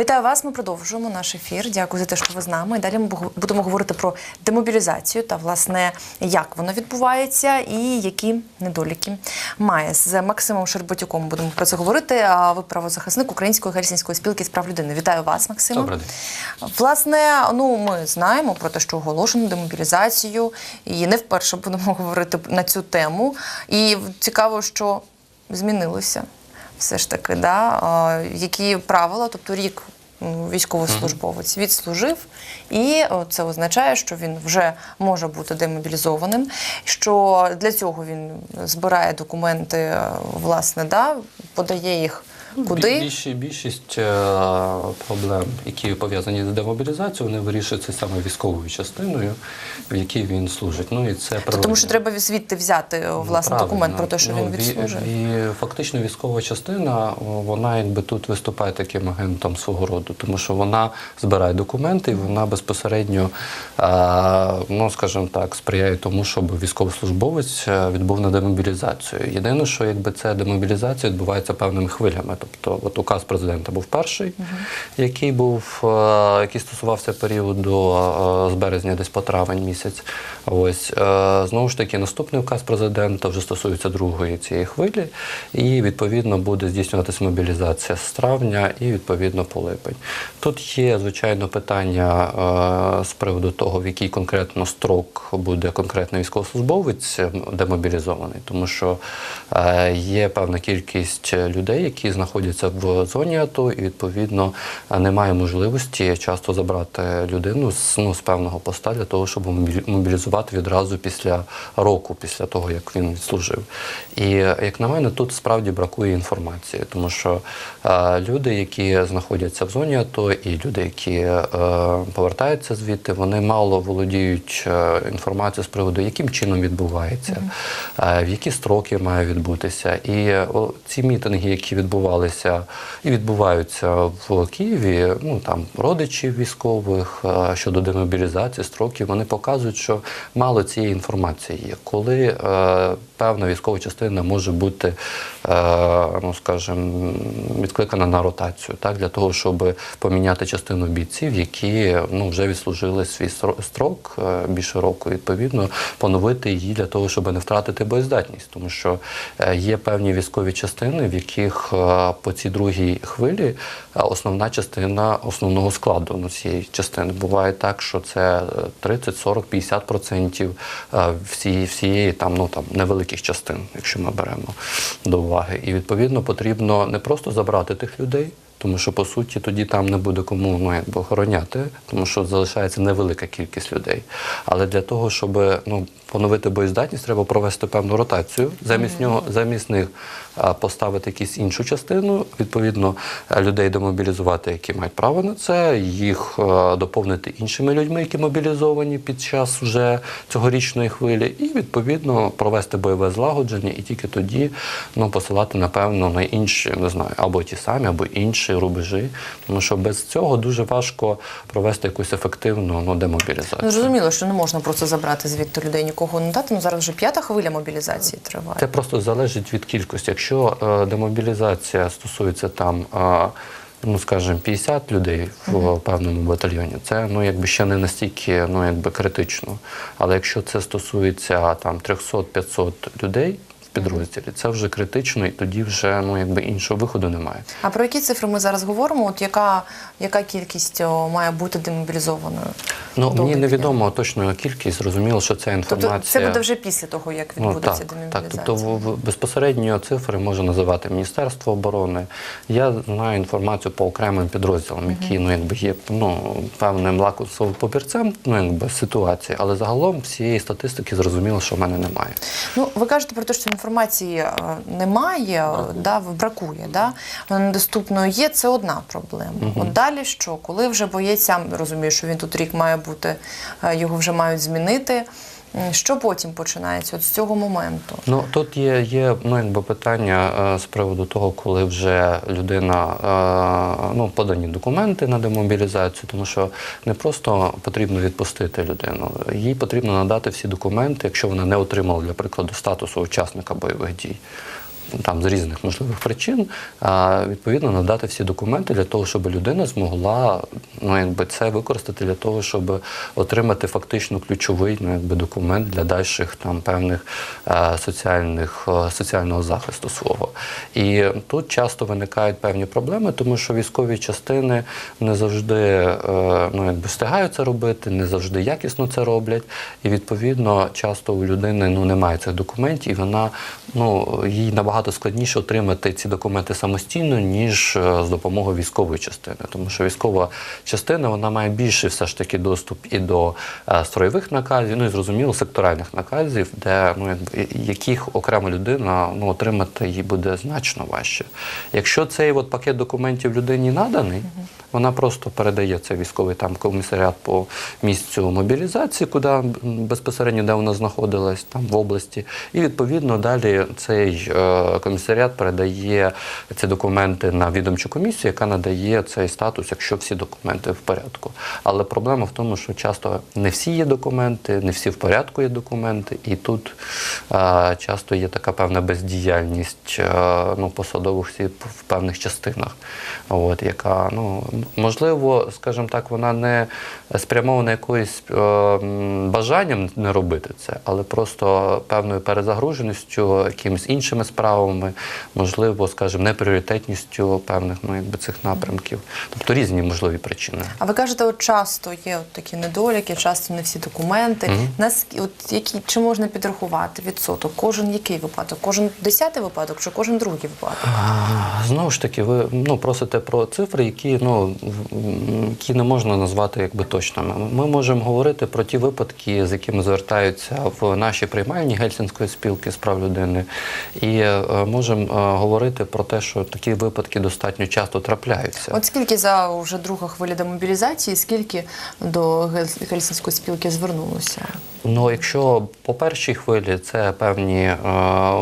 Вітаю вас. Ми продовжуємо наш ефір. Дякую за те, що ви з нами. Далі ми будемо говорити про демобілізацію та власне як воно відбувається і які недоліки має з Максимом Шерботюком. Будемо про це говорити. А ви правозахисник Української гельсінської спілки з прав людини. Вітаю вас, Максим. Добрий день. Власне, ну ми знаємо про те, що оголошено демобілізацію, і не вперше будемо говорити на цю тему. І цікаво, що змінилося все ж таки, да? а, які правила, тобто рік військовослужбовець відслужив, і це означає, що він вже може бути демобілізованим. Що для цього він збирає документи, е, власне, да? подає їх куди. Бі- Більші, більшість е, проблем, які пов'язані з демобілізацією, вони вирішуються саме військовою частиною, в якій він служить. Ну і це Тому що треба звідти взяти е, власне Ну, документ про те, що Ну, він ві- відслужив. ві- фактично військова частина, вона якби тут виступає таким агентом свого роду, тому що вона збирає документи, і вона безпосередньо, е, ну скажімо так, сприяє тому, щоб військовослужбовець е, відбув на демобілізацію. Єдине, що якби ця демобілізація відбувається певними хвилями. Тобто, от указ президента був перший, який був, е, який стосувався періоду е, з березня десь по травень місяць. Ось е, знову ж таки, наступний указ президента вже стосується другої цієї хвилі, і відповідно буде здійснюватися мобілізація з травня і відповідно по липень. Тут є звичайно питання з приводу того, в який конкретно строк буде конкретний військовослужбовець е, демобілізований, тому що є певна кількість людей, які знаходяться в зоні АТО, і відповідно немає можливості часто забрати людину з, ну, з певного поста для того, щоб мобілі- мобілізувати відразу після року, після того як він відслужив. І як на мене, тут справді бракує інформації, тому що е, люди, які знаходяться в зоні АТО, і люди, які е, повертаються звідти, вони мало володіють е, інформацією з приводу, яким чином відбувається, е, в які строки має відбутися. І о, ці мітинги, які відбувалися і відбуваються в Києві, ну там родичів військових е, щодо демобілізації, строків, вони показують, що мало цієї інформації є. Коли е, певна військова частина може бути, е, ну скажімо, відкликана на ротацію, так для того, щоб поміняти частину бійців, які ну вже відслужили свій строк е, більше року, відповідно, поновити її для того, щоб не втратити боєздатність, тому що е, є певні військові частини, в яких е, по цій другій хвилі е, основна частина основного складу ну, цієї частини буває так, що це е, 30, 40, 50 процентів всієї, всієї там ну там невеликих частин, якщо ми беремо до уваги. І відповідно потрібно не просто забрати тих людей. Тому що по суті тоді там не буде кому ну, якби охороняти, тому що залишається невелика кількість людей. Але для того, щоб ну, поновити боєздатність, треба провести певну ротацію. Замість нього, замість них поставити якусь іншу частину, відповідно, е, людей демобілізувати, які мають право на це, їх е, доповнити іншими людьми, які мобілізовані під час вже цьогорічної хвилі, і відповідно провести бойове злагодження, і тільки тоді ну, посилати, напевно, на інші, не знаю, або ті самі, або інші рубежі. Тому що без цього дуже важко провести якусь ефективну ну, демобілізацію. Ну, зрозуміло, що не можна просто забрати звідти людей, нікого не дати. Ну зараз вже п'ята хвиля мобілізації триває. Це просто залежить від кількості. Якщо е, демобілізація стосується там. е, Ну, скажімо, 50 людей в певному батальйоні, це ну якби ще не настільки ну якби критично. Але якщо це стосується там 300-500 людей підрозділі, це вже критично, і тоді вже ну якби іншого виходу немає. А про які цифри ми зараз говоримо? От яка, яка кількість має бути демобілізованою? Ну мені невідомо точно кількість. Зрозуміло, що ця інформація. Тобто це буде вже після того, як відбудеться Ну, так, так, тобто безпосередньо цифри може називати Міністерство оборони. Я знаю інформацію по окремим підрозділам, які ну якби є ну певним лакусовим папірцем, ну якби ситуації, але загалом всієї статистики зрозуміло, що в мене немає. Ну, ви кажете про те, що інформації е, немає, да, бракує, да, вона недоступною є, це одна проблема. От далі що? Коли вже боєць сам розуміє, що він тут рік має бути, е, його вже мають змінити. М, Що потім починається от з цього моменту? Ну тут є, є ну, якби питання е, з приводу того, коли вже людина е, ну, подані документи на демобілізацію, тому що не просто потрібно відпустити людину, їй потрібно надати всі документи, якщо вона не отримала, для прикладу, статусу учасника бойових дій. Там з різних можливих причин, відповідно надати всі документи для того, щоб людина змогла ну, якби це використати для того, щоб отримати фактично ключовий ну, якби, документ для дальших там певних соціальних соціального захисту свого. І тут часто виникають певні проблеми, тому що військові частини не завжди е, ну, якби встигають це робити, не завжди якісно це роблять. І відповідно часто у людини ну, немає цих документів, і вона ну, їй набагато складніше отримати ці документи самостійно, ніж е, з допомогою військової частини. Тому що військова частина вона має більше все ж таки доступ і до е, строєвих наказів, ну і зрозуміло, секторальних наказів, де ну, яких окрема людина ну, отримати їй буде значно важче. Якщо цей от пакет документів людині наданий, вона просто передає це військовий там комісаріат по місцю мобілізації, куди безпосередньо де вона знаходилась, там в області. І відповідно далі цей е, комісаріат передає ці документи на відомчу комісію, яка надає цей статус, якщо всі документи в порядку. Але проблема в тому, що часто не всі є документи, не всі в порядку є документи, і тут е, часто є така певна бездіяльність е, ну, посадових осіб в певних частинах, от, яка, ну, можливо, скажімо так, вона не спрямована якоюсь е, бажанням не робити це, але просто певною перезагруженістю, якимись іншими справами, можливо, скажімо, непріоритетністю певних ну, якби, цих напрямків. Тобто різні можливі причини. А ви кажете, от часто є от такі недоліки, часто не всі документи. Мгм. Нас от які чи можна підрахувати відсоток? Кожен який випадок? Кожен десятий випадок чи кожен другий випадок? А, Знову ж таки, ви ну, просите про цифри, які, ну, які не можна назвати якби точними. Ми можемо говорити про ті випадки, з якими звертаються в нашій приймальні Гельсінської спілки з прав людини, і е, можемо е, говорити про те, що такі випадки достатньо часто трапляються. От скільки за вже друга хвиля демобілізації, скільки до Гель- Гельсінської спілки звернулося? Ну, якщо по першій хвилі це певні е,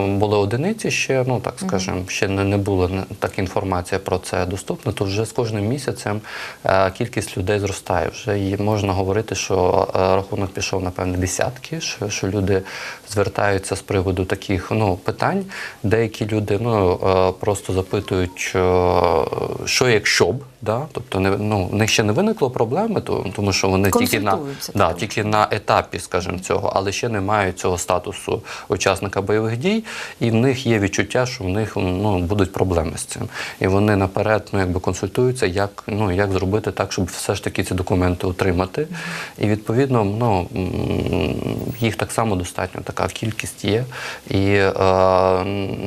були одиниці, ще ну так скажемо, ще не, не було не- так інформація про це доступна, то вже з кожним місяцем е, кількість людей зростає. Вже і можна говорити, що е, рахунок пішов на певні десятки, що, що люди звертаються з приводу таких ну, питань. Деякі люди ну, е, просто запитують, е, що якщо б. Да? Тобто не, ну, в них ще не виникло проблеми, то, тому що вони тільки на, да, тільки на етапі, скажімо, цього, але ще не мають цього статусу учасника бойових дій, і в них є відчуття, що в них ну, будуть проблеми з цим. І вони наперед ну, якби консультуються, як, ну, як зробити так, щоб все ж таки ці документи отримати. І відповідно ну, їх так само достатньо, така кількість є. І е,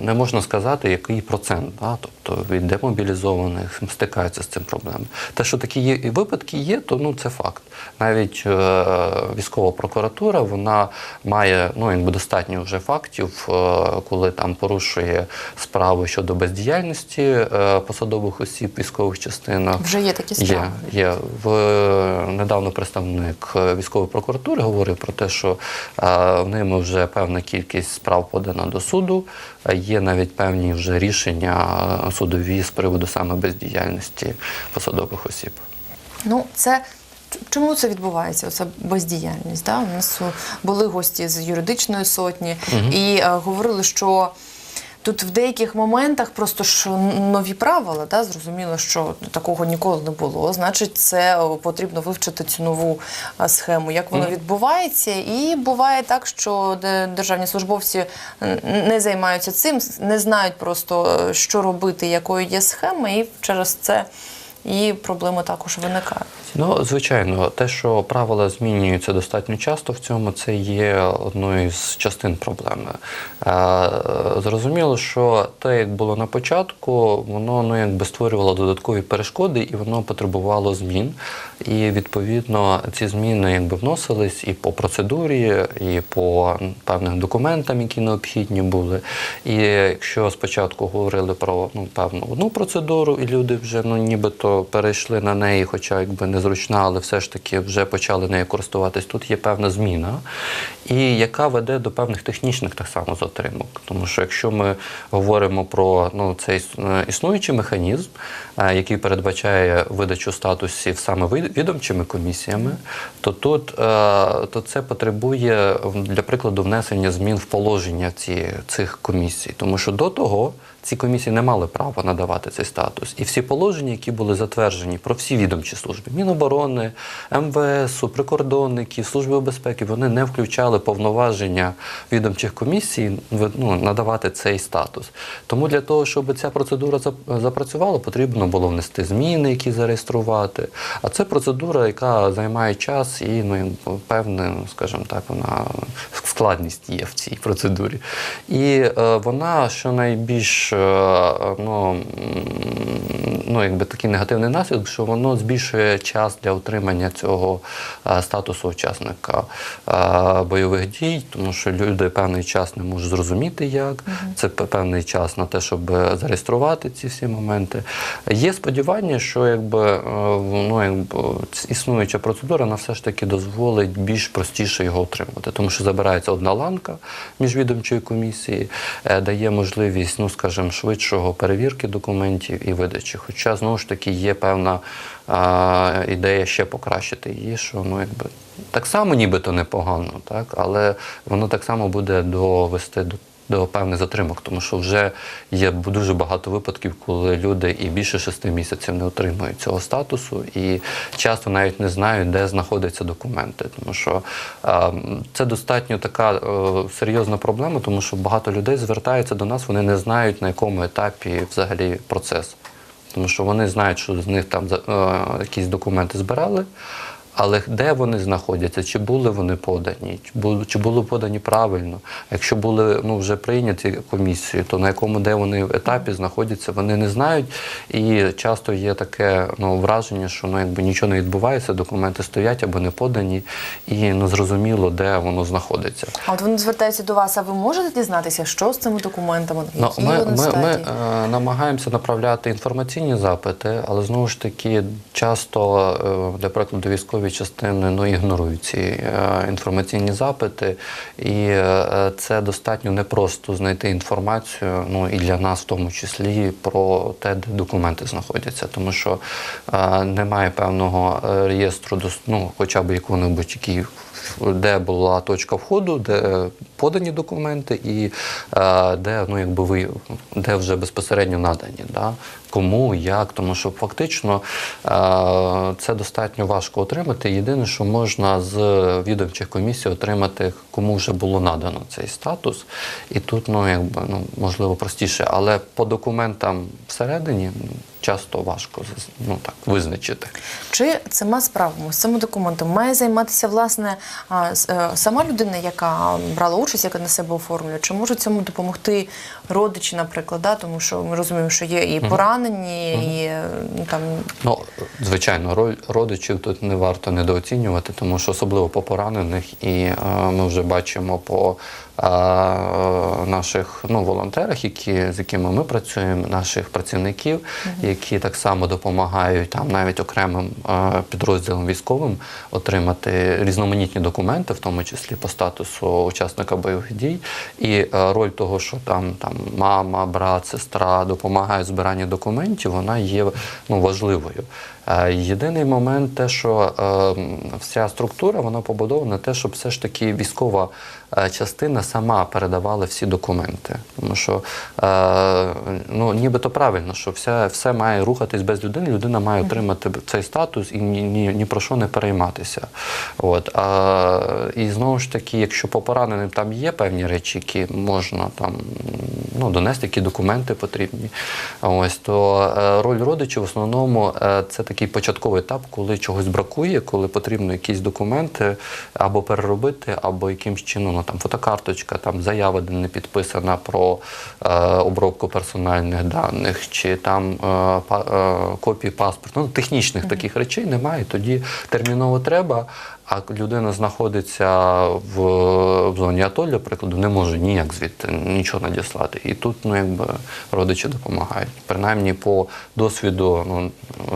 не можна сказати, який процент. Да? Тобто від демобілізованих стикаються з цим проблемами. Те, що такі є, і випадки є, то ну, це факт. Навіть е, військова прокуратура вона має ну, якби достатньо вже фактів, е, коли там порушує справи щодо бездіяльності е, посадових осіб військових частинах. Вже є такі справи. Є, є. В, недавно представник е, військової прокуратури говорив про те, що е, в ними вже певна кількість справ подана до суду. Е, Є навіть певні вже рішення е, судові з приводу саме бездіяльності посадових осіб. Ну, це чому це відбувається? Оце бездіяльність. Да? У нас були гості з юридичної сотні і е, говорили, що. Тут в деяких моментах просто ж нові правила, да, зрозуміло, що такого ніколи не було. Значить, це потрібно вивчити цю нову схему, як воно відбувається. І буває так, що державні службовці не займаються цим, не знають просто, е, що робити, якою є схема, і через це і проблеми також виникають. Ну, звичайно, те, що правила змінюються достатньо часто в цьому, це є одною з частин проблеми. Е, Зрозуміло, що те, як було на початку, воно ну, якби створювало додаткові перешкоди і воно потребувало змін. І відповідно ці зміни якби вносились і по процедурі, і по певним документам, які необхідні були. І якщо спочатку говорили про ну, певну одну процедуру, і люди вже ну, нібито перейшли на неї, хоча якби незручна, але все ж таки вже почали нею користуватись. Тут є певна зміна, і яка веде до певних технічних так само затримок. Тому що якщо ми говоримо про ну, цей існуючий механізм, е, який передбачає видачу статусів саме відомчими комісіями, то тут е, то це потребує для прикладу внесення змін в положення ці, цих комісій, тому що до того. Ці комісії не мали права надавати цей статус. І всі положення, які були затверджені про всі відомчі служби Міноборони, МВС, прикордонників, Служби безпеки, вони не включали повноваження відомчих комісій ну, надавати цей статус. Тому для того, щоб ця процедура зап- запрацювала, потрібно було внести зміни, які зареєструвати. А це процедура, яка займає час і ну, певне, скажімо так, вона складність є в цій процедурі. І е, вона що найбільш е, ну, ну, якби такий негативний наслідок, що воно збільшує час для отримання цього е, статусу учасника е, бойових дій, тому що люди певний час не можуть зрозуміти, як. Це певний час на те, щоб зареєструвати ці всі моменти. Є сподівання, що якби ну, якби існуюча процедура вона все ж таки дозволить більш простіше його отримати, тому що забирається одна ланка міжвідомчої комісії, дає можливість, ну скажімо, швидшого перевірки документів і видачі. Хоча знову ж таки є певна а, ідея ще покращити її, що ну якби так само нібито непогано, так але воно так само буде довести до. До певних затримок, тому що вже є дуже багато випадків, коли люди і більше шести місяців не отримують цього статусу, і часто навіть не знають, де знаходяться документи. Тому що е, це достатньо така е, серйозна проблема, тому що багато людей звертаються до нас, вони не знають на якому етапі взагалі процес. Тому що вони знають, що з них там е, якісь документи збирали, але де вони знаходяться, чи були вони подані, чи були, подані правильно. Якщо були ну, вже прийняті комісією, то на якому де вони в етапі знаходяться, вони не знають. І часто є таке ну, враження, що ну, якби нічого не відбувається, документи стоять або не подані, і не зрозуміло, де воно знаходиться. А от вони звертаються до вас, а ви можете дізнатися, що з цими документами? Ну, ми, ми, ми е, намагаємося направляти інформаційні запити, але знову ж таки часто, е, для прикладу, військові частини ну, ігнорують ці е, інформаційні запити, і е, це достатньо непросто знайти інформацію, ну і для нас в тому числі про те, де документи знаходяться, тому що е, немає певного реєстру, ну, хоча б якого-небудь який де була точка входу, де подані документи, і е, де ну якби ви де вже безпосередньо надані. Да? Кому, як, тому що фактично е, це достатньо важко отримати. Єдине, що можна з відомчих комісій отримати, кому вже було надано цей статус. І тут ну, якби, ну, можливо простіше, але по документам всередині ну, часто важко ну, так, визначити. Чи цими справами, з цими документами має займатися власне е, сама людина, яка брала участь, яка на себе оформлює? Чи можуть цьому допомогти родичі, наприклад? Да? Тому що ми розуміємо, що є і поранені, і е, ну, там Ну, звичайно, родичів тут не варто недооцінювати, тому що особливо по поранених, і е, ми вже бачимо по наших ну, волонтерах, які, з якими ми працюємо, наших працівників, які так само допомагають там навіть окремим підрозділам військовим отримати різноманітні документи, в тому числі по статусу учасника бойових дій. І роль того, що там, там мама, брат, сестра допомагають в збиранні документів, вона є ну, важливою. Єдиний момент, те, що е, вся структура вона побудована те, щоб все ж таки військова частина сама передавала всі документи. Тому що е, ну, нібито правильно, що все, все має рухатись без людини, людина має отримати цей статус і ні, ні, ні про що не перейматися. От. А, і знову ж таки, якщо по пораненим там є певні речі, які можна там ну, донести, які документи потрібні, ось, то е, роль родичів в основному е, це такий початковий етап, коли чогось бракує, коли потрібно якісь документи або переробити, або якимсь чином потрібно там фотокарточка, там заява, де не підписана про е, обробку персональних даних, чи там е, па, е, копії паспорту. Ну, технічних таких речей немає. Тоді терміново треба. А людина знаходиться в, в зоні АТО, для прикладу, не може ніяк звідти нічого надіслати. І тут ну, якби, родичі допомагають. Принаймні, по досвіду ну,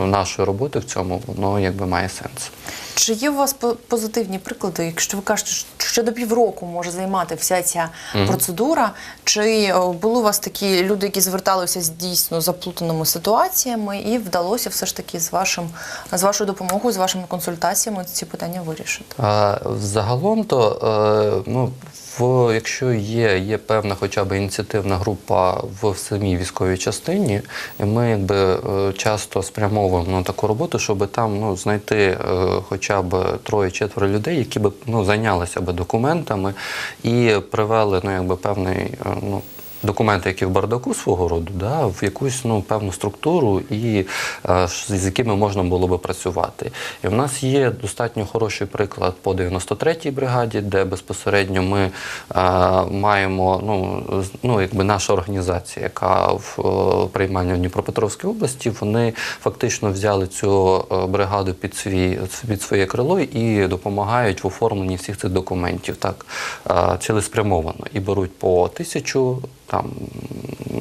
нашої роботи в цьому воно якби має сенс. Чи є у вас по- позитивні приклади, якщо ви кажете, що до півроку може займати вся ця процедура? Чи були у вас такі люди, які зверталися з дійсно заплутаними ситуаціями, і вдалося все ж таки з вашим з вашою допомогою, з вашими консультаціями ці питання вирішити? А, Загалом то, е, ну, в, якщо є, є певна хоча б ініціативна група в самій військовій частині, і ми якби е, часто спрямовуємо на таку роботу, щоб там ну, знайти е, хоча б троє-четверо людей, які б ну, зайнялися би документами і привели ну, якби, певний. е, Ну, Документи, які в бардаку свого роду, да, в якусь ну, певну структуру, і е, з якими можна було би працювати. І в нас є достатньо хороший приклад по 93-й бригаді, де безпосередньо ми е, маємо ну, ну, якби наша організація, яка в е, прийманні в Дніпропетровській області, вони фактично взяли цю бригаду під свій під своє крило і допомагають в оформленні всіх цих документів так цілеспрямовано і беруть по тисячу там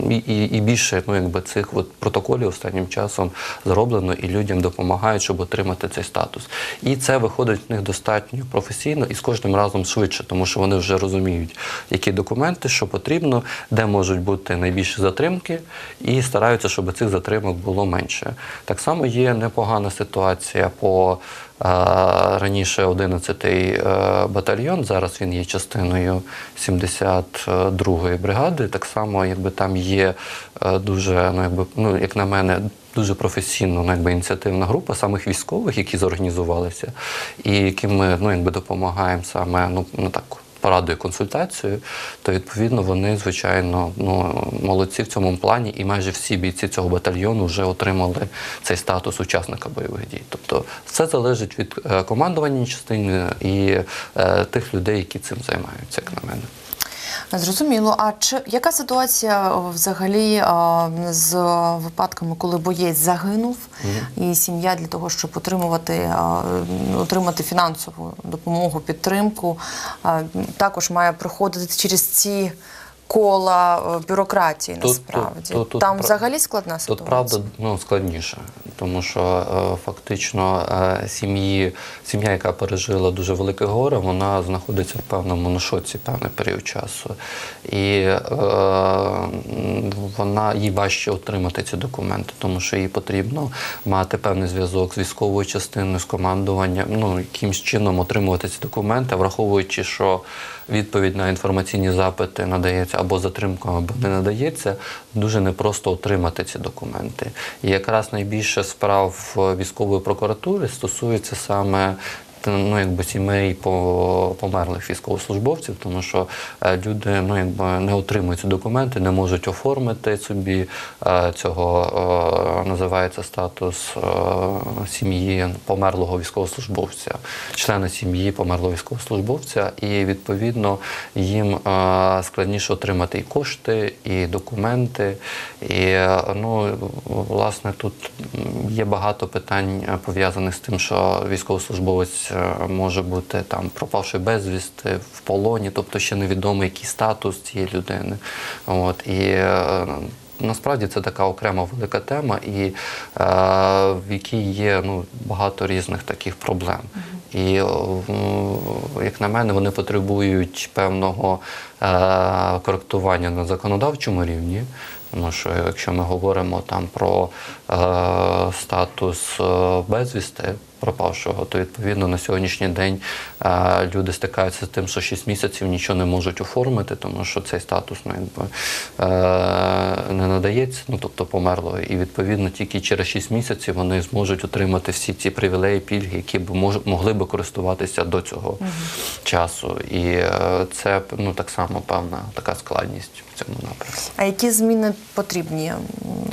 і, і, більше ну, якби цих от протоколів останнім часом зроблено, і людям допомагають, щоб отримати цей статус. І це виходить в них достатньо професійно і з кожним разом швидше, тому що вони вже розуміють, які документи, що потрібно, де можуть бути найбільші затримки, і стараються, щоб цих затримок було менше. Так само є непогана ситуація по раніше 11-й е, батальйон. Зараз він є частиною 72-ї бригади. Так само, якби там є е, дуже, ну якби ну як на мене. Дуже професійно, ну, якби, ініціативна група самих військових, які зорганізувалися, і яким ми ну, якби, допомагаємо саме ну, ну, так, порадою консультацією, то відповідно вони, звичайно, ну, молодці в цьому плані, і майже всі бійці цього батальйону вже отримали цей статус учасника бойових дій. Тобто все залежить від е, командування частини і е, тих людей, які цим займаються, як на мене. Зрозуміло. А чи яка ситуація взагалі а, з випадками, коли боєць загинув, і сім'я для того, щоб отримувати а, отримати фінансову допомогу, підтримку, а, також має проходити через ці кола е, бюрократії Тут- насправді. тут- тут Там взагалі складна ситуація. Тут правда ну, складніше, тому що е, фактично е, сім'ї, сім'я, яка пережила дуже велике горе, вона знаходиться в певному ну, шоці певний період часу. І е, вона їй важче отримати ці документи, тому що їй потрібно мати певний зв'язок з військовою частиною, з командуванням, ну якимсь чином отримувати ці документи, враховуючи, що відповідь на інформаційні запити надається або затримка, або не надається, дуже непросто отримати ці документи. І якраз найбільше справ військової прокуратури стосується саме. Ну, якби сімей по померлих військовослужбовців, тому що е, люди ну, якби не отримують ці документи, не можуть оформити собі е, цього, е, називається статус сім'ї померлого військовослужбовця, члени сім'ї померлого військовослужбовця, і відповідно їм складніше отримати і кошти, і документи. І ну, власне тут є багато питань пов'язаних з тим, що військовослужбовець може бути там пропавши безвісти в полоні, тобто ще невідомо, який статус цієї людини. От і е, Насправді це така окрема велика тема, і е, в якій є ну, багато різних таких проблем. І, як на мене, вони потребують певного е, коректування на законодавчому рівні. Тому що якщо ми говоримо там про е, статус е, безвісти пропавшого, то відповідно на сьогоднішній день люди стикаються з тим, що 6 місяців нічого не можуть оформити, тому що цей статус ну, якби, е, не надається, ну тобто померло. І відповідно тільки через 6 місяців вони зможуть отримати всі ці привілеї, пільги, які б могли би користуватися до цього часу. І е, це ну, так само певна така складність в цьому напрямку. А які зміни потрібні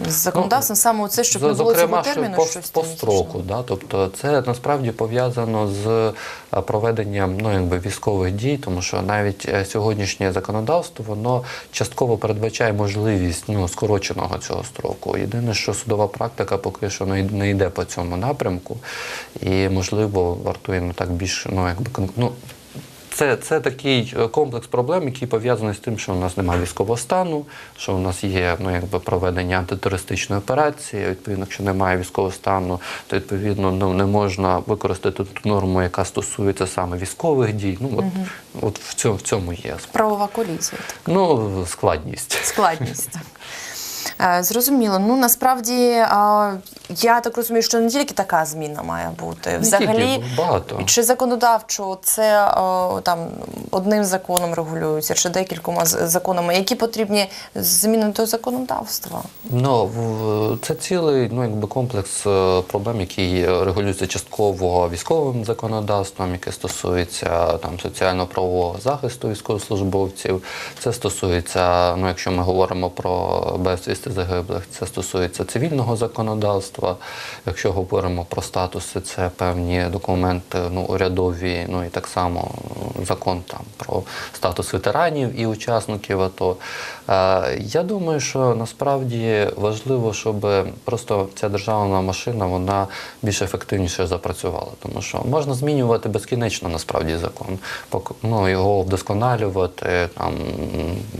з законодавством саме це, щоб не було цього Зокрема, терміну по, щось по строку, да? тобто це насправді пов'язано з проведенням ну, якби, військових дій, тому що навіть е, сьогоднішнє законодавство воно частково передбачає можливість ну, скороченого цього строку. Єдине, що судова практика поки що не йде по цьому напрямку, і можливо вартує ну, так більш ну, якби, ну, це, це такий е, комплекс проблем, який пов'язаний з тим, що у нас немає військового стану, що у нас є ну, якби проведення антитерористичної операції. Відповідно, якщо немає військового стану, то відповідно ну, не можна використати ту норму, яка стосується саме військових дій. Ну от, от в цьому в цьому є Правова колізія. ну, складність. Складність. Е, Зрозуміло. Ну насправді я так розумію, що не тільки така зміна має бути. Взагалі, тільки, багато. чи законодавчо це там одним законом регулюється, чи декількома законами, які потрібні зміни до законодавства? Ну, це цілий ну, якби комплекс е, проблем, який регулюється частково військовим законодавством, яке стосується там соціально-правового захисту військовослужбовців. Це стосується, ну, якщо ми говоримо про безвісти загиблих, це стосується цивільного законодавства. Якщо говоримо про статуси, це певні документи ну, урядові, ну і так само закон там про статус ветеранів і учасників АТО. Е, Я думаю, що насправді важливо, щоб просто ця державна машина вона більш ефективніше запрацювала, тому що можна змінювати безкінечно насправді закон, ну, його вдосконалювати, там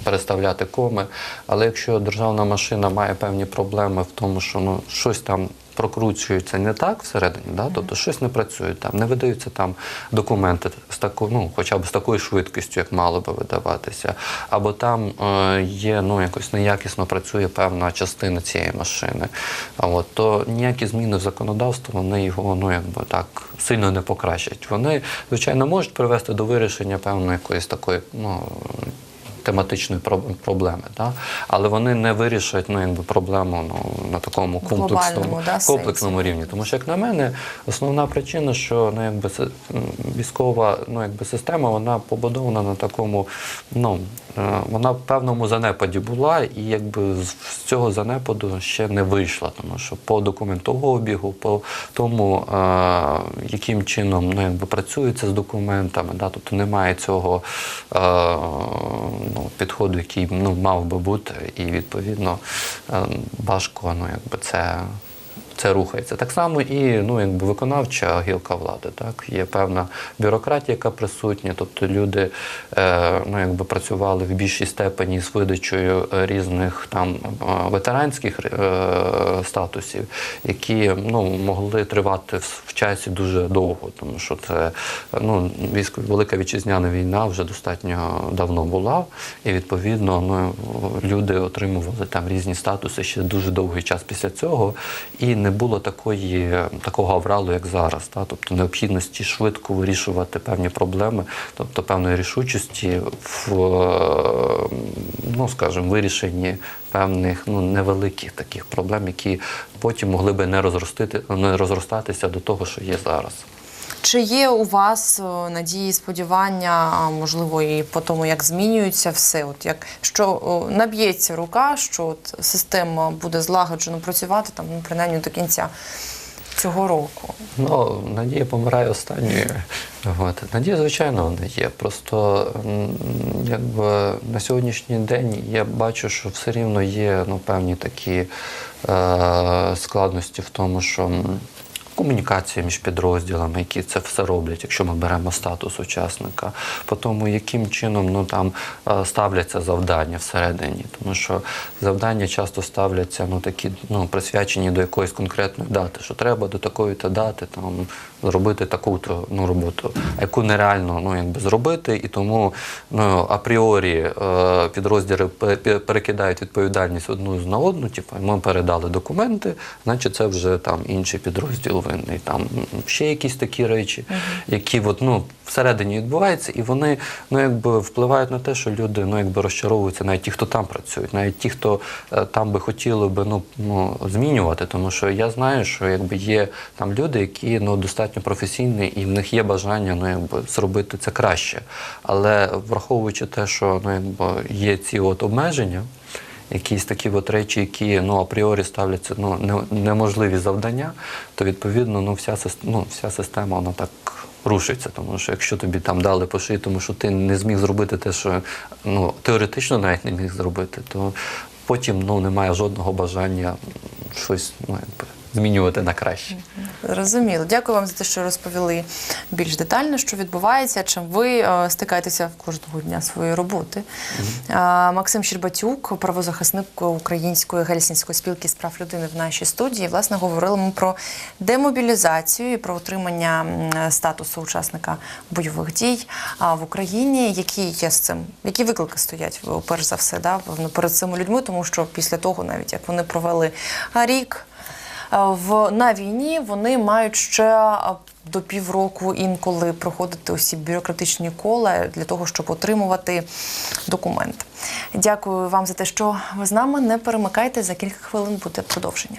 переставляти коми. Але якщо державна машина має певні проблеми в тому, що ну щось там. Прокручується не так всередині, да? тобто щось не працює там, не видаються там документи з таку, ну, хоча б з такою швидкістю, як мало би видаватися, або там е, є ну, якось неякісно працює певна частина цієї машини. А от, то ніякі зміни в законодавство вони його ну, якби так сильно не покращать. Вони, звичайно, можуть привести до вирішення певної якоїсь такої ну, тематичної проблеми, да? але вони не вирішать ну, якби, проблему ну, на такому комплексному, да, комплексному рівні. Тому що, як на мене, основна причина, що ну, якби, військова ну, якби, система вона побудована на такому, ну, е, вона в певному занепаді була, і якби з цього занепаду ще не вийшла, тому що по документообігу, по тому, е, яким чином ну, якби, працюється з документами, да, тобто немає цього е, ну, підходу, який ну, мав би бути, і відповідно е, важко ну, якби, це. Це рухається. Так само і ну, якби виконавча гілка влади. Так? Є певна бюрократія, яка присутня, тобто люди е, ну, якби працювали в більшій степені з видачею е, різних там е, ветеранських е, статусів, які ну, могли тривати в, в часі дуже довго, тому що це ну, військо, Велика вітчизняна війна вже достатньо давно була, і відповідно ну, люди отримували там різні статуси ще дуже довгий час після цього, і не було такої, такого авралу, як зараз. Та? Тобто необхідності швидко вирішувати певні проблеми, тобто певної рішучості в е, ну, скажімо, вирішенні певних ну, невеликих таких проблем, які потім могли би не розростити, не розростатися до того, що є зараз. Чи є у вас надії, сподівання, можливо, і по тому, як змінюється все? От як що о, наб'ється рука, що от система буде злагоджено працювати там, ну, принаймні до кінця цього року? Ну, надія помирає останньою. От. Надія, звичайно, вона є. Просто якби на сьогоднішній день я бачу, що все рівно є ну, певні такі е, складності в тому, що. Комунікація між підрозділами, які це все роблять, якщо ми беремо статус учасника, по тому, яким чином ну, там, е, ставляться завдання всередині. Тому що завдання часто ставляться ну, такі, ну, присвячені до якоїсь конкретної дати, що треба до такої-то дати там, зробити таку-то ну, роботу, яку нереально ну, якби, зробити, і тому ну, апріорі е, підрозділи пе- пе- перекидають відповідальність одну на одну, типу, ми передали документи, значить це вже там інший підрозділ винний. Там ще якісь такі речі, які от, ну, всередині відбуваються, і вони ну, якби, впливають на те, що люди ну, якби, розчаровуються, навіть ті, хто там працюють, навіть ті, хто е, там би хотіли би ну, ну, змінювати. Тому що я знаю, що якби, є там люди, які ну, достатньо професійні, і в них є бажання ну, якби, зробити це краще. Але враховуючи те, що ну, якби, є ці от обмеження, якісь такі от речі, які ну, апріорі ставляться ну, неможливі завдання, то відповідно ну, вся, ну, вся система вона так рушиться. Тому що якщо тобі там дали по тому що ти не зміг зробити те, що ну, теоретично навіть не міг зробити, то потім ну, немає жодного бажання щось ну, змінювати на краще. Зрозуміло. Дякую вам за те, що розповіли більш детально, що відбувається, чим ви е, стикаєтеся кожного дня своєї роботи. Е, Максим Щербатюк, правозахисник Української гельсінської спілки з прав людини в нашій студії. Власне, говорили ми про демобілізацію і про отримання статусу учасника бойових дій в Україні. Які є з цим, які виклики стоять перш за все, да, перед цими людьми, тому що після того, навіть як вони провели рік. Е, В на війні вони мають ще е, до півроку інколи проходити усі бюрократичні кола для того, щоб отримувати документ. Дякую вам за те, що ви з нами. Не перемикайте за кілька хвилин буде продовження.